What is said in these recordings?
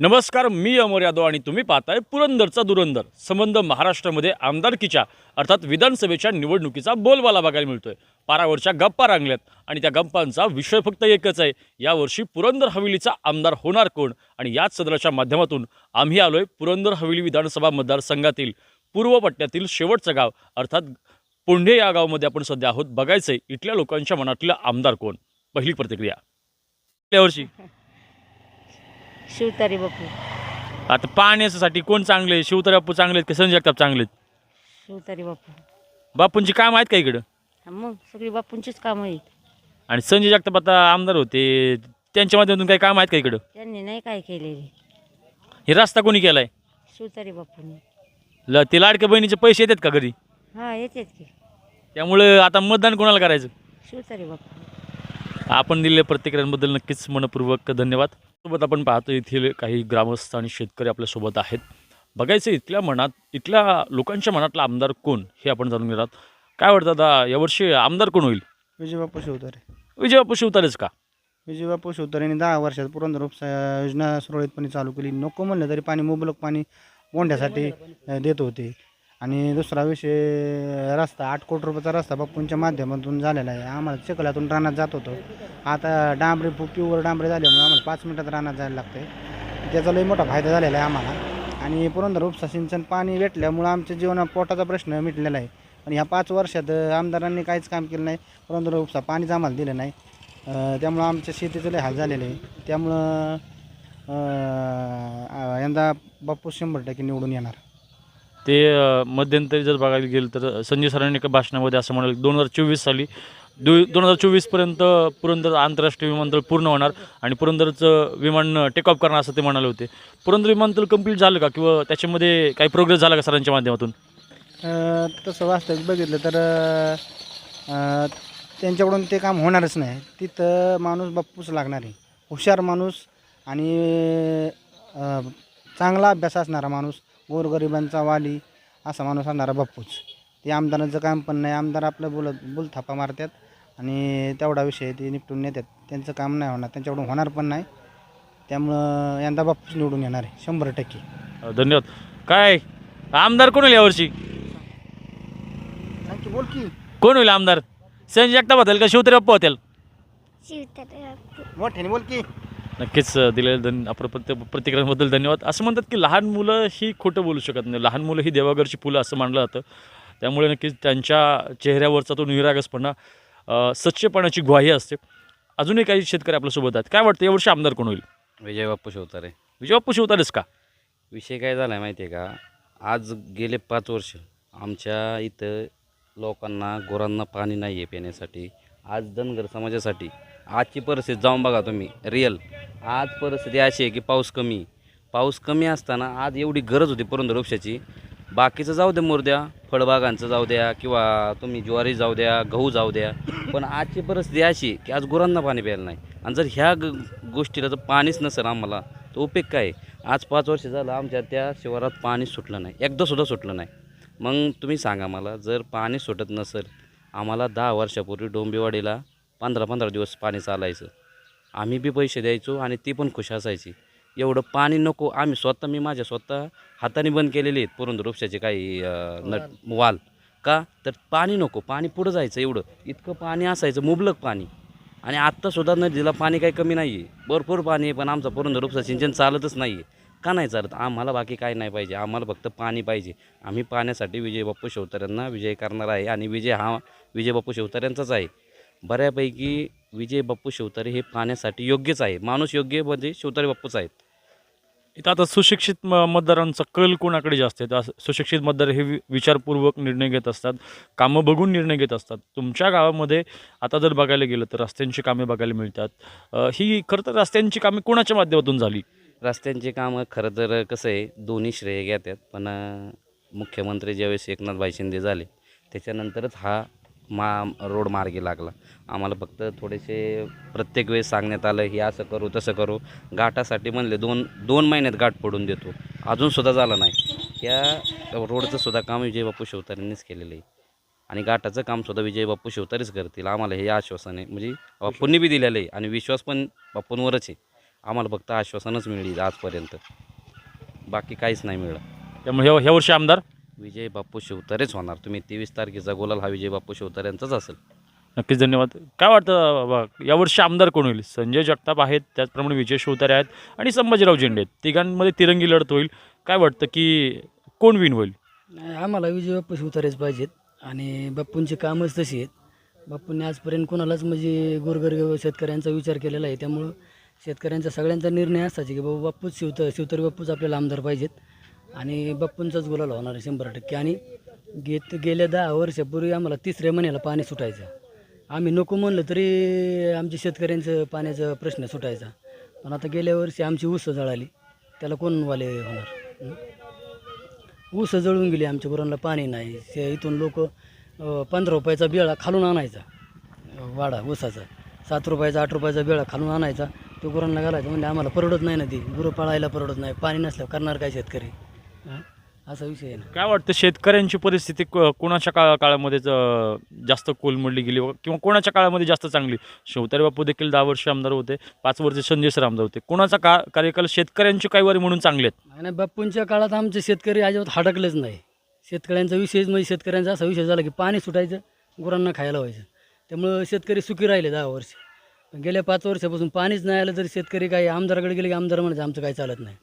नमस्कार मी अमर यादव आणि तुम्ही पाहताय पुरंदरचा दुरंदर संबंध महाराष्ट्रामध्ये आमदारकीच्या अर्थात विधानसभेच्या निवडणुकीचा बोलबाला बघायला मिळतोय. पारावरच्या गप्पा रांगल्यात आणि त्या गप्पांचा विषय फक्त एकच आहे. यावर्षी पुरंदर हवेलीचा आमदार होणार कोण? आणि याच सदराच्या माध्यमातून आम्ही आलोय पुरंदर हवेली विधानसभा मतदारसंघातील पूर्व पट्ट्यातील शेवटचं गाव. अर्थात पोंढे या गावामध्ये आपण सध्या आहोत. बघायचंय इथल्या लोकांच्या मनातलं आमदार कोण? पहिली प्रतिक्रिया. यावर्षी. शिवतारी बापू आता पाण्यासाठी कोण चांगले आहे? शिवतारे बापू चांगले आहेत की संजय जगताप चांगले आहेत? शिवतारी बापू. बापूंची काम आहेत का इकडं? हा मग सगळी बापूंचीच कामं आहेत. आणि संजय जगताप आता आमदार होते. त्यांच्या माध्यमातून काही काम आहेत का इकडं? त्यांनी नाही काय केलेले. हे रस्ता कोणी केलाय? शिवतारी बापूंनी. ल ते लाडक्या बहिणीचे पैसे येतात का घरी? हा येतात की. त्यामुळे आता मतदान कोणाला करायचं? शिवतारी बापू. आपण दिलेल्या प्रतिक्रियांबद्दल नक्कीच मनपूर्वक धन्यवाद. सोबत आपण पाहतो येथील काही ग्रामस्थ आणि शेतकरी आपल्यासोबत आहेत. बघायचं इथल्या मनात इथल्या लोकांच्या मनातला आमदार कोण हे आपण जाणून घेणार. काय वाटतं आता यावर्षी आमदार कोण होईल? विजयबापू शिवतारे. विजयबापू शिवतारेच का? विजयबापू शिवतारेने दहा वर्षात पुरंदर उपसा योजना सुरळीतपणे चालू केली. नको म्हणलं तरी पाणी मुबलक पाणी बोंड्यासाठी अ, देत होते. आणि दुसरा विषय रस्ता आठ कोटी रुपयाचा रस्ता बप्पूंच्या माध्यमातून झालेला आहे. आम्हाला चिखलातून रानात जात होतो. आता डांबरी प्युअर डांबरी झाल्यामुळे आम्हाला पाच मिनटात रानात जायला लागतं आहे त्याचा लई मोठा फायदा झालेला आहे आम्हाला. आणि पुरंदर उपसा सिंचन पाणी भेटल्यामुळं आमच्या जीवनात पोटाचा प्रश्न मिटलेला आहे. पण ह्या पाच वर्षात आमदारांनी काहीच काम केलं नाही. पुरंदर उपसा पाणीच आम्हाला दिलं नाही. त्यामुळं आमच्या शेतीचं लय हाल झालेलं आहे. त्यामुळं यंदा बप्पू शंभर टक्के निवडून येणार. ते मध्यंतरी जर बघायला गेलं तर संजय सरांनी एका भाषणामध्ये असं म्हणाले दोन हजार चोवीस साली दो दोन हजार चोवीसपर्यंत पुरंदर आंतरराष्ट्रीय विमानतळ पूर्ण होणार आणि पुरंदरचं विमान टेक ऑफ करणार असं ते म्हणाले होते. पुरंदर विमानतळ कंप्लीट झालं का? किंवा त्याच्यामध्ये काही प्रोग्रेस झाला का सरांच्या माध्यमातून? तसं वास्तविक बघितलं तर त्यांच्याकडून ते काम होणारच नाही. तिथं माणूस बापूच लागणार आहे. हुशार माणूस आणि चांगला अभ्यास असणारा माणूस गोरगरिबांचा वाली असा माणूस असणारा बापूच. ते आमदारांचं काम पण नाही. आमदार आपलं बोलत बुलथापा मारतात आणि तेवढा विषय ते निपटून नेतात. त्यांचं काम नाही होणार. त्यांच्याकडून होणार पण नाही. त्यामुळं यंदा बापूच निवडून येणार आहे. शंभर टक्के. धन्यवाद. काय? आमदार कोण होईल यावर्षी? बोल की. कोण होईल आमदार? संजय जगताप होतील का शिवतरे बाप्पा होतील? मोठ्याने बोल की. नक्कीच अ, दिलेल्या धन आपण प्रत्ये प्रतिक्रियांबद्दल धन्यवाद. असं म्हणतात की लहान मुलं ही खोटं बोलू शकत नाही. लहान मुलं ही देवाघरची फुलं असं मानलं जातं. त्यामुळे नक्कीच त्यांच्या चेहऱ्यावरचा तो निरागसपणा सच्चेपणाची ग्वाही असते. अजूनही काही शेतकरी आपल्यासोबत आहेत. काय वाटतं यावर्षी आमदार कोण होईल? विजय बाप्पू शिवतारे. विजयबापू शिवतारेच का? विषय काय झाला आहे माहिती आहे का? आज गेले पाच वर्ष आमच्या इथं लोकांना गुरांना पाणी नाही आहे पिण्यासाठी. आज धनगर समाजासाठी आजची परिस्थिती जाऊन बघा तुम्ही रिअल आज परिस्थिती अशी आहे की पाऊस कमी पाऊस कमी असताना आज एवढी गरज होती पुरंदर वृक्षाची. बाकीचं जाऊ द्या मुर्द्या फळबागांचं जाऊ द्या किंवा तुम्ही ज्वारी जाऊ द्या गहू जाऊ द्या. पण आजची परिस्थिती अशी आहे की आज गुरांना पाणी प्यायला नाही. आणि जर ह्या ग गोष्टीला जर पाणीच नसेल आम्हाला तर उपयोग काय आहे? आज पाच वर्ष झालं आमच्या त्या शिवारात पाणी सुटलं नाही. एकदासुद्धा सुटलं नाही. मग तुम्ही सांगा मला जर पाणी सुटत नसेल आम्हाला दहा वर्षापूर्वी डोंबिवाडीला पंधरा पंधरा दिवस पाणी चालायचं. आम्ही बी पैसे द्यायचो आणि ती पण खुश असायची. एवढं पाणी नको आम्ही स्वतः मी माझ्या स्वतः हाताने बंद केलेले आहेत पुरंदर वृक्षाचे काही नट वाल. का? तर पाणी नको पाणी पुढं जायचं एवढं. इतकं पाणी असायचं मुबलक पाणी. आणि आत्तासुद्धा नदीला पाणी काही कमी नाही आहे भरपूर पाणी आहे पण आमचं पुरंदर उपसा सिंचन चालतच नाही आहे का नाही चालत? आम्हाला बाकी काय नाही पाहिजे. आम्हाला फक्त पाणी पाहिजे. आम्ही पाण्यासाठी विजय बाप्पू शिवतार्यांना विजय करणार आहे आणि विजय हा विजय बाप्पू शिवतार्यांचाच आहे. बऱ्यापैकी विजय बाप्पू शिवतारे हे पाण्यासाठी योग्यच आहे. माणूस योग्य म्हणजे शिवतारे बाप्पूच आहेत. इथं आता सुशिक्षित म मतदारांचा कल कोणाकडे जास्त आहे? तर सुशिक्षित मतदार हे वि विचारपूर्वक निर्णय घेत असतात. कामं बघून निर्णय घेत असतात. तुमच्या गावामध्ये आता जर बघायला गेलं तर रस्त्यांची कामे बघायला मिळतात. अ, ही खरं तर रस्त्यांची कामे कोणाच्या माध्यमातून झाली? रस्त्यांची कामं खरं तर कसं आहे दोन्ही श्रेय घेतात. पण अं, मुख्यमंत्री ज्यावेळेस एकनाथभाई शिंदे झाले त्याच्यानंतरच हा मा रोड मार्गी लागला. आम्हाला फक्त थोडेसे प्रत्येक वेळेस सांगण्यात आलं हे असं करू तसं करू. घाटासाठी म्हणले दोन दोन महिन्यात घाट पडून देतो. अजूनसुद्धा झालं नाही. या रोडचंसुद्धा काम विजय बापू शिवतारेंनीच केलेलं आहे. आणि घाटाचं कामसुद्धा विजय बापू शिवतारेच करतील. आम्हाला हे आश्वासन आहे म्हणजे बापूंनी बी दिलेलं आहे. आणि विश्वास पण बापूंवरच आहे. आम्हाला फक्त आश्वासनच मिळली आजपर्यंत. बाकी काहीच नाही मिळलं त्यामुळे ह्या ह्या वर्षी आमदार? विजय बाप्पू शिवतारेच होणार. तुम्ही तेवीस तारखेचा गोलाल हा विजय बाप्पू शिवतारेंचाच असेल. नक्कीच धन्यवाद. काय वाटतं बाबा यावर्षी आमदार कोण होईल? संजय जगताप आहेत त्याचप्रमाणे विजय शिवतारे आहेत आणि संभाजीराव झेंडे आहेत. तिघांमध्ये तिरंगी लढत होईल. काय वाटतं की कोण विन होईल? नाही आम्हाला विजय बाप्पू शिवतारेच पाहिजेत आणि बाप्पूंची कामच तशी आहेत. बाप्पूंनी आजपर्यंत कोणालाच म्हणजे गोरगरीब शेतकऱ्यांचा विचार केलेला आहे. त्यामुळं शेतकऱ्यांचा सगळ्यांचा निर्णय असायचा की बाबा बाप्पूच शिवत शिवतारे बाप्पूच आपल्याला आमदार पाहिजेत. आणि बाप्पूंचाच गुलाल होणार आहे शंभर टक्के. आणि गेत गेल्या दहा वर्षापूर्वी आम्हाला तिसऱ्या महिन्याला पाणी सुटायचं. आम्ही नको म्हणलं तरी आमच्या शेतकऱ्यांचं पाण्याचा प्रश्न सुटायचा. पण आता गेल्या वर्षी आमची ऊस जळाली. त्याला कोणवाले होणार? ऊस जळून गेली आमच्या गुरांना पाणी नाही. इथून लोक पंधरा रुपयाचा बिळा खालून आणायचा. वाडा ऊसाचा. सात रुपयाचा आठ रुपयाचा बेळा खालून आणायचा. तो गुरांना घालायचा. म्हणजे आम्हाला परवडत नाही ना ती. गुरं पाळायला परवडत नाही. पाणी नसल्यावर करणार काय शेतकरी? हं? असा विषय आहे ना. काय वाटतं शेतकऱ्यांची परिस्थिती को- कोणाच्या काळा काळामध्ये ज- जास्त कोलमडली गेली व- किंवा कोणाच्या काळामध्ये जास्त चांगली? शिवतारे बापू देखील दहा वर्ष आमदार होते पाच वर्ष संजय आमदार होते. कोणाचा का कार्यकाल शेतकऱ्यांची काही वारी म्हणून चांगले आहेत? आणि बाप्पूंच्या काळात आमचे शेतकरी अजिबात हडकलेच नाही. शेतकऱ्यांचा विषयच म्हणजे शेतकऱ्यांचा असा विषय झाला की पाणी सुटायचं गुरांना खायला व्हायचं. त्यामुळं शेतकरी सुखी राहिले दहा वर्ष. पण गेल्या पाच वर्षापासून पाणीच नाही आलं तरी शेतकरी काही आमदाराकडे गेले की आमदार म्हणायचं आमचं काही चालत नाही.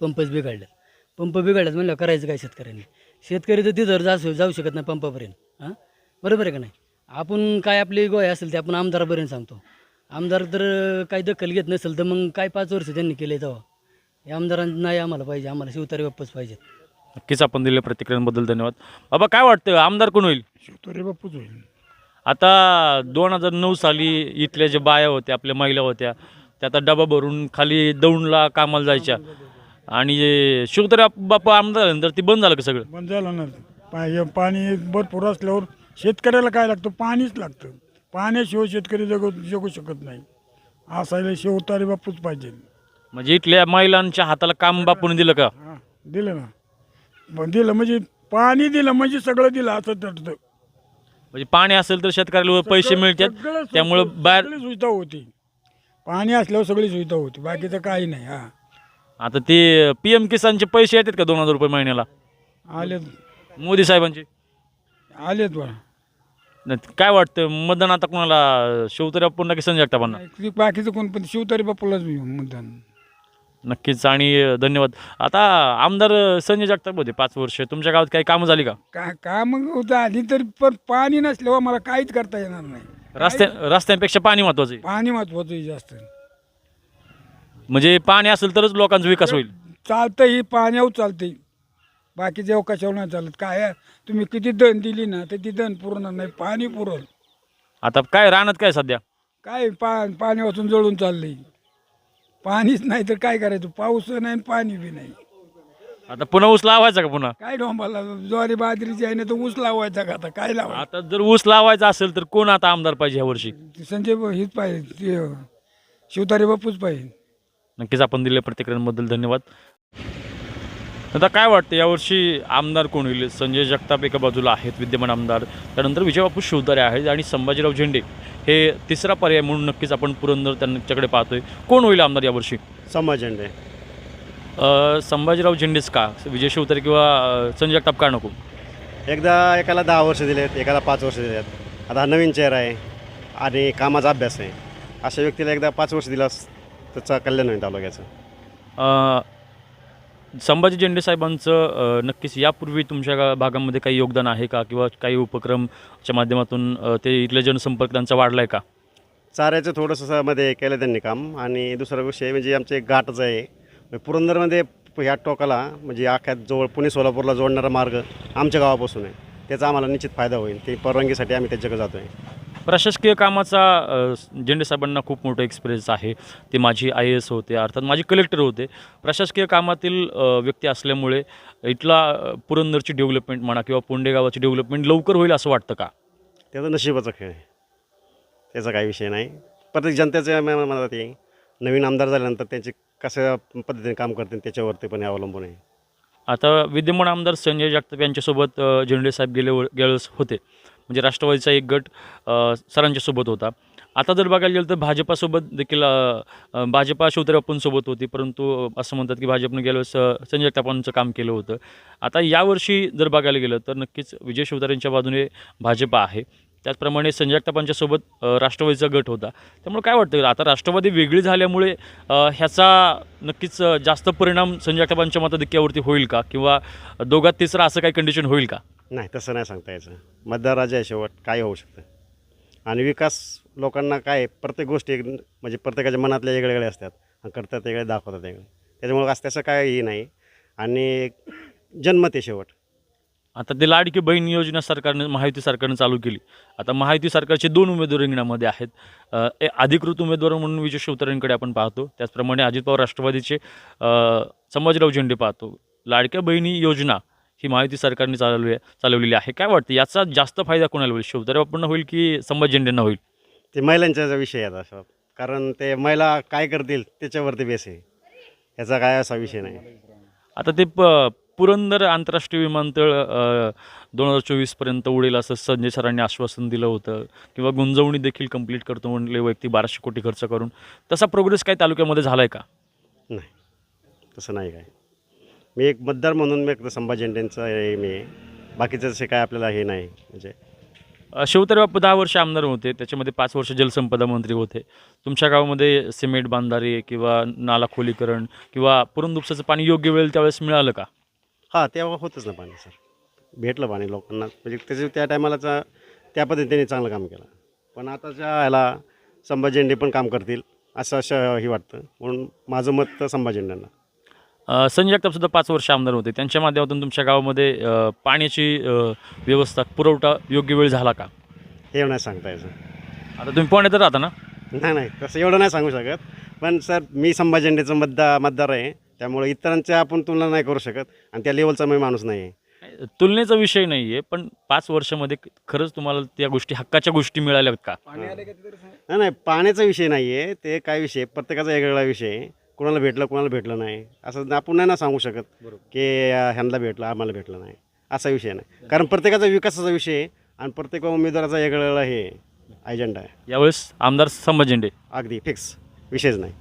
पंपच बिघडले. पंप बिघडल्यात म्हणलं करायचं काय शेतकऱ्यांनी? शेतकरी तर तिथं जाऊ जाऊ शकत नाही पंपापर्यंत हां? बरोबर आहे का नाही? आपण काय आपली गोय असेल ते आपण आमदारापर्यंत सांगतो. आमदार तर काही दखल घेत नसेल तर मग काय पाच वर्ष त्यांनी केले तेव्हा? हे आमदारांना नाही आम्हाला पाहिजे आम्हाला शिवतारे बाप्पच पाहिजेत. नक्कीच आपण दिलेल्या प्रतिक्रियांबद्दल धन्यवाद. बाबा काय वाटतं? आमदार कोण होईल? शिवतोरे बापूच होईल. आता दोन हजार नऊ साली इथल्या ज्या बाया होत्या आपल्या महिला होत्या त्या आता डबा भरून खाली दौंडला कामाला जायच्या. आणि शिवतरे बापू आमदार झाल्यानंतर ती बंद झालं का सगळं? बंद झालं ना पा- हे पाणी भरपूर असल्यावर शेतकऱ्याला काय लागतं? पाणीच लागतं. पाण्याशिवाय शेतकरी जगू जगू शकत नाही. असायला शिवतारे बापूच पाहिजे. म्हणजे इथल्या महिलांच्या हाताला काम बापून दिलं का? हां दिलं ना. पण दिलं म्हणजे पाणी दिलं म्हणजे सगळं दिलं असं ठरतं म्हणजे पाणी असेल तर शेतकऱ्याला पैसे मिळतात. सगळं सु- त्यामुळं बाहेर सगळी सुविधा होती. पाणी असल्यावर सगळी सुविधा होती. बाकीचं काही नाही हा. आता ते पी एम किसानचे पैसे येतात का दोन हजार रुपये महिन्याला? आलेत. मोदी साहेबांचे? आलेत बा. नाही, काय वाटतं मतदान आता कोणाला? शिवतरे पुन्हा की संजय जगतापांना नाही, बाकीचं कोण पण शिवतारे बापूलाच मतदान. नक्कीच आणि धन्यवाद. आता आमदार संजय जगताप होते पाच वर्ष. तुमच्या गावात काही कामं झाली का? का का मग होतं आधी तरी पण पाणी नसल्यावर मला काहीच करता येणार नाही. रस्त्या रस्त्यांपेक्षा पाणी महत्वाचं आहे. पाणी महत्वाचं आहे जास्त. म्हणजे पाणी असेल तरच लोकांचा विकास होईल. चालतं ही पाण्यावर चालते बाकी जेव्हा कशावर नाही चालत. काय आहे, तुम्ही किती दण दिली ना तर ती दण पुरणार नाही पाणी पुरल. आता काय राहणार काय सध्या? काय पा पाणी वाचून जळून चाललंय. पाणीच नाही तर काय करायचं? पाऊस नाही आणि पाणी बी नाही. आता पुन्हा ऊस लावायचा का पुन्हा? काय डोंबाला? ज्वारी बाजरीची आहे ना तर ऊस लावायचा का आता? काय लावायचं? आता जर ऊस लावायचा असेल तर कोण आता आमदार पाहिजे ह्या वर्षी? ते संजय हेच पाहिजे ते शिवतारे बापूच पाहिजे. नक्कीच आपण दिलेल्या प्रतिक्रियांबद्दल धन्यवाद. आता काय वाटतं? यावर्षी आमदार कोण होईल? संजय जगताप एका बाजूला आहेत विद्यमान आमदार. त्यानंतर विजयबापू शिवतारे आहेत आणि संभाजीराव झेंडे हे तिसरा पर्याय म्हणून नक्कीच आपण पुरंदर त्यांच्याकडे पाहतोय. कोण होईल आमदार यावर्षी? समाज झेंडे. संभाजीराव झेंडेच का? विजय शिवतारे किंवा संजय जगताप का नको? एकदा एकाला दहा वर्ष दिलेत एकाला पाच वर्ष दिलेत. आता नवीन चेहरा आहे आणि कामाचा अभ्यास आहे. अशा व्यक्तीला एकदा पाच वर्ष दिलास त्याचा कल्याण होईल तालुक्याचं. अ, संभाजी झेंडे साहेबांचं अ, नक्कीच यापूर्वी तुमच्या गा- भागामध्ये काही योगदान आहे का? किंवा काही उपक्रमच्या माध्यमातून अ, ते इथले जनसंपर्क त्यांचा वाढला आहे का? चाऱ्याचं थोडंसं मध्ये केलं त्यांनी काम. आणि दुसरा विषय म्हणजे आमचे घाटच आहे. म्हणजे पुरंदरमध्ये ह्या टोकाला म्हणजे अख्या जवळ पुणे सोलापूरला जोडणारा मार्ग आमच्या गावापासून आहे. त्याचा आम्हाला निश्चित फायदा होईल. ते परवानगीसाठी आम्ही त्याच्याकडे जातो आहे प्रशासकीय कामाचा साहेबांना खूप मोठा एक्सपिरियन्स आहे. ते माझी आय एस होते अर्थात माझे कलेक्टर होते. प्रशासकीय कामातील व्यक्ती असल्यामुळे इथला पुरंदरची डेव्हलपमेंट म्हणा किंवा पोंडे गावाची डेव्हलपमेंट लवकर होईल असं वाटतं का? त्याचा नशिबाचा खेळ आहे. त्याचा काही विषय नाही. प्रत्येक जनतेच्या मनात आहे. नवीन आमदार झाल्यानंतर त्यांचे कशा पद्धतीने काम करतील त्याच्यावरती पण अवलंबून आहे. आता विद्यमान आमदार संजय जगताप यांच्यासोबत साहेब गेले गेल्यावेळेस होते. म्हणजे राष्ट्रवादीचा एक गट सरांच्यासोबत होता. आता जर बघायला गेलं तर भाजपासोबत देखील भाजपा शिवतरे होती परंतु असं म्हणतात की भाजपनं गेल्यावर स संजय टापांचं काम केलं होतं. आता यावर्षी जर बघायला गेलं तर नक्कीच विजय शिवतारेंच्या बाजूने भाजपा आहे. त्याचप्रमाणे संजय जगतापांच्या सोबत राष्ट्रवादीचा गट होता. त्यामुळे काय वाटतं आता राष्ट्रवादी वेगळी झाल्यामुळे ह्याचा नक्कीच जास्त परिणाम संजय जगतापांच्या मताधिक्यावरती होईल का? किंवा दोघात तिसरा असं काही कंडिशन होईल का? नाही तसं नाही सांगता यायचं. मतदार राजा आहे शेवट काय होऊ शकतं? आणि विकास लोकांना काय आहे, प्रत्येक गोष्टी एक म्हणजे प्रत्येकाच्या मनातल्या वेगळे वेगळे असतात आणि करतात वेगळे दाखवतात वेगळे. त्याच्यामुळे असं त्याचं काय हे नाही. आणि जन्म ते शेवट. आता ते लाडकी बहीण योजना सरकारनं महायुती सरकारनं चालू केली. आता महायुती सरकारचे दोन उमेदवार रिंगणामध्ये आहेत. अ, ए- अधिकृत उमेदवार म्हणून विजय शिवतरेंकडे आपण पाहतो. त्याचप्रमाणे अजित पवार राष्ट्रवादीचे अ, संभाजीराव झेंडे पाहतो. लाडक्या बहिणी योजना ही महायुती सरकारने चालवली आहे चालवलेली आहे. काय वाटतं याचा जास्त फायदा कोणाला होईल? शिवतरे बापूंना होईल की संभाजी झेंडेंना होईल? ते महिलांचा विषय आहे आता कारण ते महिला काय करतील त्याच्यावरती बेस आहे. याचा काय असा विषय नाही. आता ते प पुरंदर आंतरराष्ट्रीय विमानतळ दोन हजार चोवीसपर्यंत उडेल असं संजय सरांनी आश्वासन दिलं होतं. किंवा गुंजवणी देखील कंप्लीट करतो म्हणले वैयक्तिक बाराशे कोटी खर्च करून. तसा प्रोग्रेस काय तालुक्यामध्ये झाला आहे का? नाही. तसं नाही काय. मी एक मतदार म्हणून मी एक संभाजी झेंडेंचं हे मी आहे. बाकीचं तसे काय आपल्याला हे नाही. म्हणजे अ, शिवतारे बापू दहा वर्ष आमदार होते त्याच्यामध्ये पाच वर्ष जलसंपदा मंत्री होते. तुमच्या गावामध्ये सिमेंट बांधारे किंवा नाला खोलीकरण किंवा पुरंदुपसाचं पाणी योग्य वेळेला त्यावेळेस मिळालं का? हां तेव्हा होतच ना पाणी सर. भेटलं पाणी लोकांना. म्हणजे त्याच्या त्या टायमालाचा त्या पद्धतीने चांगलं काम केलं. पण आताच्या ह्याला संभाजी पण काम करतील असं असं हे वाटतं. म्हणून माझं मत तर संभाजी संजय जगताप सुद्धा पाच वर्ष आमदार होते. त्यांच्या माध्यमातून तुमच्या गावामध्ये पाण्याची व्यवस्था पुरवठा योग्य वेळ झाला का? हे नाही सांगता यायचं आता तुम्ही पुण्यात राहता ना? नाही नाही तसं एवढं नाही सांगू शकत. पण सर मी संभाजी झेंडेचं मतदार मतदार आहे. त्यामुळे इतरांच्या आपण तुलना नाही करू शकत आणि त्या लेवलचा मी माणूस नाही आहे तुलनेचा विषय नाही आहे पण पाच वर्षामध्ये खरंच तुम्हाला त्या गोष्टी हक्काच्या गोष्टी मिळाल्यात का? नाही नाही पाण्याचा विषय नाही आहे ते काय विषय? प्रत्येकाचा वेगवेगळा विषय. आहे कोणाला भेटलं कोणाला भेटलं नाही. असं आपण नाही ना सांगू शकत की ह्यांना भेटलं आम्हाला भेटलं नाही. असा विषय नाही. कारण प्रत्येकाचा विकासाचा विषय आहे आणि प्रत्येक उमेदवाराचा वेगवेगळा हे अजेंडा आहे. यावेळेस आमदार संभाजी झेंडे अगदी फिक्स विषयच नाही.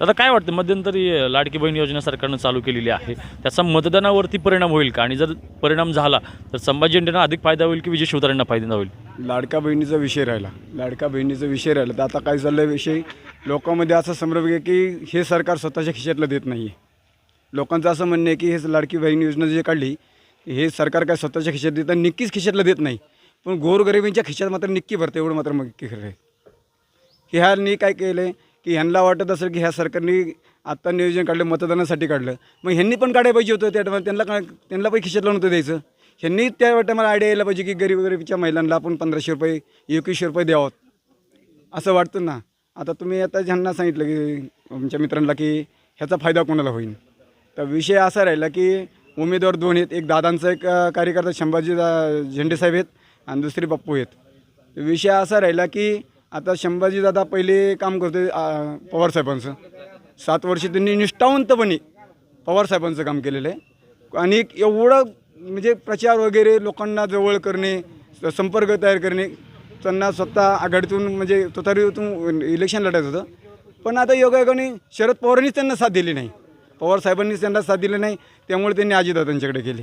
आता काय वाटतं? मध्यंतरी लाडकी बहीण योजना सरकारनं चालू केलेली आहे. त्याचा मतदानावरती परिणाम होईल का? आणि जर परिणाम झाला तर संभाजींना अधिक फायदा होईल की विजय शिवतारेंना फायदा होईल? लाडका बहिणीचा विषय राहिला. लाडका बहिणीचा विषय राहिला. तर आता काय चाललं विषय? लोकांमध्ये असा संभ्रम आहे की हे सरकार स्वतःच्या खिशातलं देत नाही आहे लोकांचं असं म्हणणं आहे की हे लाडकी बहीण योजना जे काढली हे सरकार काय स्वतःच्या खिशात देतं नक्कीच खिशातलं देत नाही. पण गोरगरिबींच्या खिशात मात्र नक्की भरतं एवढं मात्र मग खरं आहे. ह्यांनी काय केलं आहे की ह्यांना वाटत असेल की ह्या सरकारने आत्ता नियोजन काढलं मतदानासाठी काढलं. मग ह्यांनी पण काढायला पाहिजे होतं त्या टायमाला त्यांना काय त्यांना पण खिशातलं नव्हतं द्यायचं. ह्यांनी त्या टायमाला आयडिया यायला पाहिजे की गरीब गरिबीच्या महिलांना आपण पंधराशे रुपये एकवीसशे रुपये द्यावं. असं वाटतं ना. आता तुम्ही आता ह्यांना सांगितलं की आमच्या मित्रांना की ह्याचा फायदा कोणाला होईल? तर विषय असा राहिला की उमेदवार दोन आहेत. एक दादांचा एक कार्यकर्ता शंभाजी झेंडेसाहेब आहेत आणि दुसरे पप्पू आहेत. विषय असा राहिला की आता शंभाजीदादा पहिले काम करते पवारसाहेबांचं पवार साहेबांचं. सात वर्ष त्यांनी निष्ठावंतपणे पवार साहेबांचं काम केलेलं आहे. आणि एवढं म्हणजे प्रचार वगैरे लोकांना जवळ करणे संपर्क तयार करणे त्यांना स्वतः आघाडीतून म्हणजे तुतारीतून इलेक्शन लढायचं होतं. पण आता योगायोगाने शरद पवारांनीच त्यांना साथ दिली नाही. पवारसाहेबांनीच त्यांना साथ दिली नाही त्यामुळे त्यांनी अजितदादांच्याकडे गेले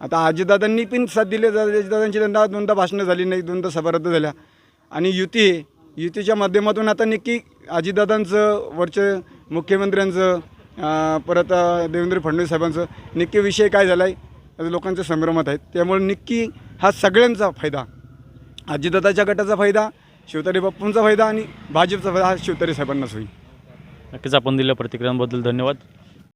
आता अजितदादांनी पण साथ दिली अजितदादांची त्यांना दोनदा भाषणं झाली नाही दोनदा सभा रद्द झाल्या. आणि युती युतीच्या माध्यमातून आता नक्की अजितदादांचं वरचं मुख्यमंत्र्यांचं परत देवेंद्र फडणवीस साहेबांचं नक्की विषय काय झाला आहे आता लोकांच्या संभ्रमात आहेत. त्यामुळे नक्की हा सगळ्यांचा फायदा अजितदादाच्या गटाचा फायदा शिवतारी बाप्पूंचा फायदा आणि भाजपचा फायदा हा शिवतारी साहेबांनाच होईल. नक्कीच आपण दिल्या प्रतिक्रियांबद्दल धन्यवाद.